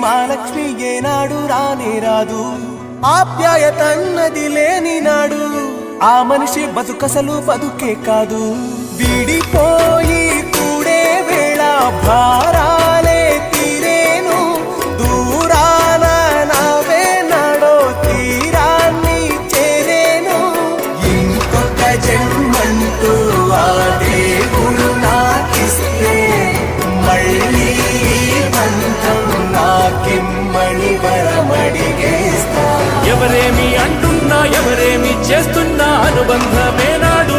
మహాలక్ష్మి ఏనాడు రానే రాదు. ఆప్యాయతన్నది లేని నాడు. ఆ మనిషి బతుకసలు బతుకే కాదు. వీడిపో ఎవరేమి అంటున్నా ఎవరేమి చేస్తున్నా అనుబంధమేనాడు.